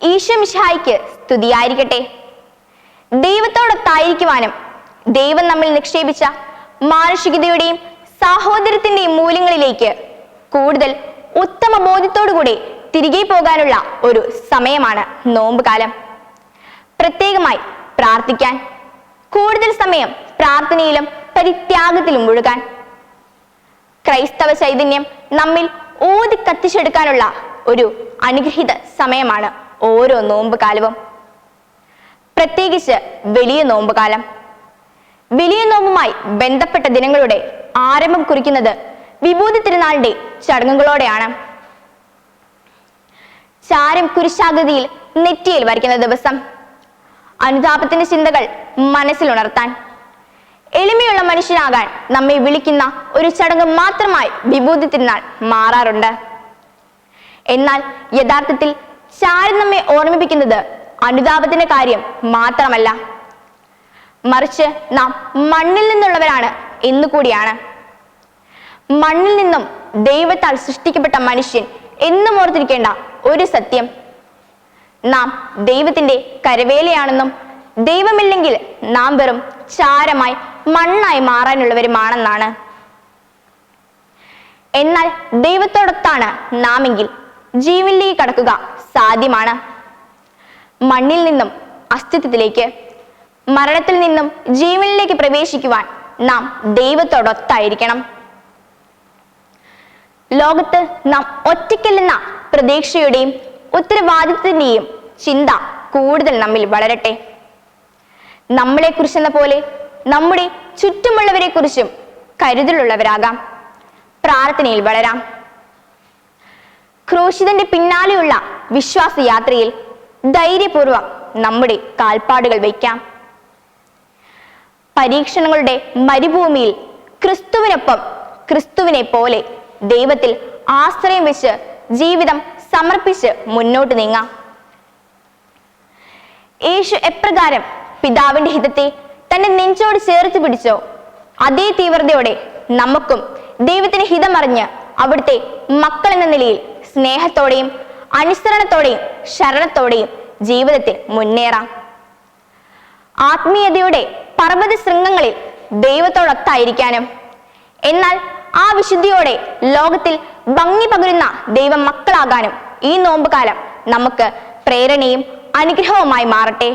ഈശ്വമിഷായിക്ക് സ്തുതിയായിരിക്കട്ടെ. ദൈവത്തോടൊത്തായിരിക്കുവാനും ദൈവം നമ്മിൽ നിക്ഷേപിച്ച മാനുഷികതയുടെയും സാഹോദര്യത്തിന്റെയും മൂല്യങ്ങളിലേക്ക് കൂടുതൽ ഉത്തമ ബോധ്യത്തോടുകൂടി തിരികെ പോകാനുള്ള ഒരു സമയമാണ് നോമ്പ് കാലം. പ്രത്യേകമായി പ്രാർത്ഥിക്കാൻ കൂടുതൽ സമയം പ്രാർത്ഥനയിലും പരിത്യാഗത്തിലും മുഴുകാൻ. ക്രൈസ്തവ ചൈതന്യം നമ്മിൽ ഊതി കത്തിച്ചെടുക്കാനുള്ള ഒരു അനുഗ്രഹീത സമയമാണ്. ഓരോ നോമ്പ് കാലവും പ്രത്യേകിച്ച് വലിയ നോമ്പ് കാലം വലിയ നോമ്പുമായി ബന്ധപ്പെട്ട ദിനങ്ങളുടെ ആരംഭം കുറിക്കുന്നത് വിഭൂതി തിരുനാളിന്റെ ചടങ്ങുകളോടെയാണ്. ചാരം കുരിശാകൃതിയിൽ നെറ്റിയിൽ വരയ്ക്കുന്ന ദിവസം. അനുതാപത്തിന്റെ ചിന്തകൾ മനസ്സിലുണർത്താൻ എളിമയുള്ള മനുഷ്യനാകാൻ നമ്മെ വിളിക്കുന്ന ഒരു ചടങ്ങ് മാത്രമായി വിഭൂതി തിരുനാൾ മാറാറുണ്ട്. എന്നാൽ യഥാർത്ഥത്തിൽ ചാരം നമ്മെ ഓർമ്മിപ്പിക്കുന്നത് അനുതാപത്തിന്റെ കാര്യം മാത്രമല്ല. മറിച്ച് നാം മണ്ണിൽ നിന്നുള്ളവരാണ് എന്നുകൂടിയാണ് മണ്ണിൽ നിന്നും ദൈവത്താൽ സൃഷ്ടിക്കപ്പെട്ട മനുഷ്യൻ എന്നും ഓർത്തിരിക്കേണ്ട ഒരു സത്യം. നാം ദൈവത്തിന്റെ കരവേലയാണെന്നും ദൈവമില്ലെങ്കിൽ നാം വെറും ചാരമായി മണ്ണായി മാറാനുള്ളവരുമാണെന്നാണ്. എന്നാൽ ദൈവത്തോടൊത്താണ് നാമെങ്കിൽ ജീവനിലേക്ക് കടക്കുക സാധ്യമാണ്. മണ്ണിൽ നിന്നും അസ്തിത്വത്തിലേക്ക് മരണത്തിൽ നിന്നും ജീവനിലേക്ക് പ്രവേശിക്കുവാൻ നാം ദൈവത്തോടൊത്തായിരിക്കണം. ലോകത്ത് നാം ഒറ്റയ്ക്കല്ലെന്ന പ്രതീക്ഷയുടെയും ഉത്തരവാദിത്വത്തിന്റെയും ചിന്ത കൂടുതൽ നമ്മിൽ വളരട്ടെ. നമ്മളെ കുറിച്ചെന്ന പോലെ നമ്മുടെ ചുറ്റുമുള്ളവരെ കുറിച്ചും കരുതലുള്ളവരാകാം. പ്രാർത്ഥനയിൽ വളരാം. ക്രൂശിതന്റെ പിന്നാലെയുള്ള വിശ്വാസയാത്രയിൽ ധൈര്യപൂർവം നമ്മുടെ കാൽപ്പാടുകൾ വയ്ക്കാം. പരീക്ഷണങ്ങളുടെ മരുഭൂമിയിൽ ക്രിസ്തുവിനൊപ്പം ക്രിസ്തുവിനെ പോലെ ദൈവത്തിൽ ആശ്രയം വെച്ച് ജീവിതം സമർപ്പിച്ച് മുന്നോട്ട് നീങ്ങാം. യേശു എപ്രകാരം പിതാവിന്റെ ഹിതത്തെ തന്റെ നെഞ്ചോട് ചേർത്ത് പിടിച്ചോ അതേ തീവ്രതയോടെ നമുക്കും ദൈവത്തിന് ഹിതമറിഞ്ഞ് അവിടുത്തെ മക്കൾ എന്ന നിലയിൽ സ്നേഹത്തോടെയും അനുസരണത്തോടെയും ശരണത്തോടെയും ജീവിതത്തിൽ മുന്നേറാം. ആത്മീയതയുടെ പർവത ശൃംഗങ്ങളിൽ ദൈവത്തോടൊത്തായിരിക്കാനും. എന്നാൽ ആ വിശുദ്ധിയോടെ ലോകത്തിൽ ഭംഗി പകരുന്ന ദൈവ മക്കളാകാനും ഈ നോമ്പുകാലം നമുക്ക് പ്രേരണയും അനുഗ്രഹവുമായി മാറട്ടെ.